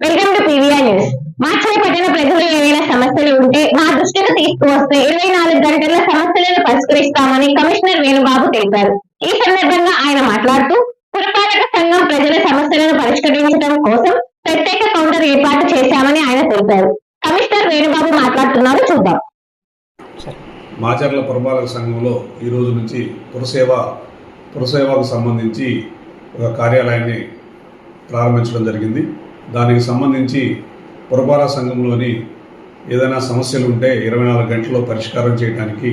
Welcome to PVR news మాచల ప్రజలు ఏవైనా సమస్యలు ఉంటే మా దృష్టికి తీసుకువస్తే ఇరవై నాలుగు గంటల సమస్యలను పరిష్కరిస్తామని కమిషనర్ వేణుబాబు తెలిపారు. ఈ సందర్భంగా ఆయన మాట్లాడుతూ పురపాలక సంఘం ప్రజల సమస్యలను పరిష్కరించడం కోసం ప్రత్యేక కౌంటర్ ఏర్పాటు చేశామని ఆయన తెలిపారు. కమిషనర్ వేణుబాబు మాట్లాడుతున్నారు చూద్దాం. మాచర్ల పురపాలక సంఘంలో ఈ రోజు నుంచి పురసేవ పురసేవకు సంబంధించి ఒక కార్యాలయాన్ని ప్రారంభించడం జరిగింది. దానికి సంబంధించి పురపాల సంఘంలోని ఏదైనా సమస్యలు ఉంటే ఇరవై నాలుగు గంటల్లో పరిష్కారం చేయడానికి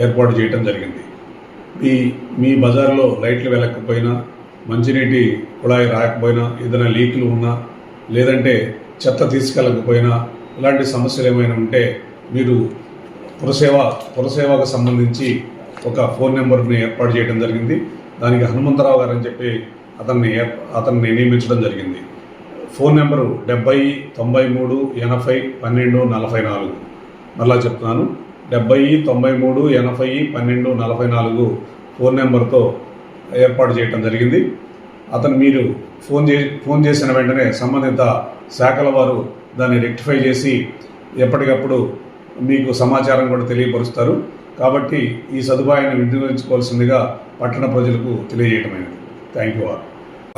ఏర్పాటు చేయడం జరిగింది. మీ మీ బజార్లో లైట్లు వెళ్ళకపోయినా మంచినీటి కుళాయి రాకపోయినా ఏదైనా లీకులు ఉన్నా లేదంటే చెత్త తీసుకెళ్ళకపోయినా ఇలాంటి సమస్యలు ఏమైనా ఉంటే మీరు పురసేవ పురసేవకు సంబంధించి ఒక ఫోన్ నెంబర్ని ఏర్పాటు చేయడం జరిగింది. దానికి హనుమంతరావు గారు అని చెప్పి అతన్ని ఏర్ అతన్ని నియమించడం జరిగింది. ఫోన్ నెంబరు డెబ్బై తొంభై మూడు ఎనభై పన్నెండు నలభై నాలుగు. మరలా చెప్తున్నాను. డెబ్బై తొంభై మూడు ఎనభై పన్నెండు నలభై నాలుగు ఫోన్ నెంబర్తో ఏర్పాటు చేయడం జరిగింది. అతను మీరు ఫోన్ చే ఫోన్ చేసిన వెంటనే సంబంధిత శాఖల వారు దాన్ని రెక్టిఫై చేసి ఎప్పటికప్పుడు మీకు సమాచారం కూడా తెలియపరుస్తారు. కాబట్టి ఈ సదుపాయాన్ని వినియోగించుకోవాల్సిందిగా పట్టణ ప్రజలకు తెలియజేయటమైనది. థ్యాంక్ యూ ఆర్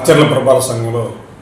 అచ్చర్ల ప్రభాల సంఘంలో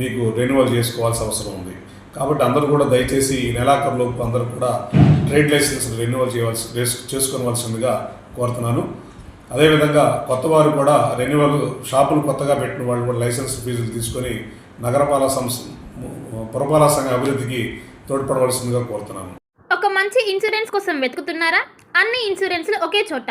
మీకు రెన్యువల్ చేసుకోవాల్సిన అవసరం ఉంది. కాబట్టి అందరూ కూడా దయచేసి ఈ నెలాఖరులోపు అందరూ కూడా ట్రేడ్ లైసెన్స్ రెన్యువల్ చేయవలసి చేసుకోవలసిందిగా కోరుతున్నాను. అదేవిధంగా కొత్త వారు కూడా రెన్యువల్ షాపులు కొత్తగా పెట్టిన వాళ్ళు కూడా లైసెన్స్ ఫీజులు తీసుకొని నగరపాలక సంస్థ పురపాలక సంఘ అభివృద్ధికి తోడ్పడవలసిందిగా కోరుతున్నాను. ఒక మంచి ఇన్సూరెన్స్ కోసం వెతుకుతున్నారా? అన్ని ఇన్సూరెన్స్లు ఒకే చోట.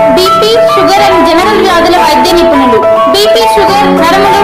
BP sugar and general వ్యాధుల వైద్య నిపుణులు. BP sugar నరములు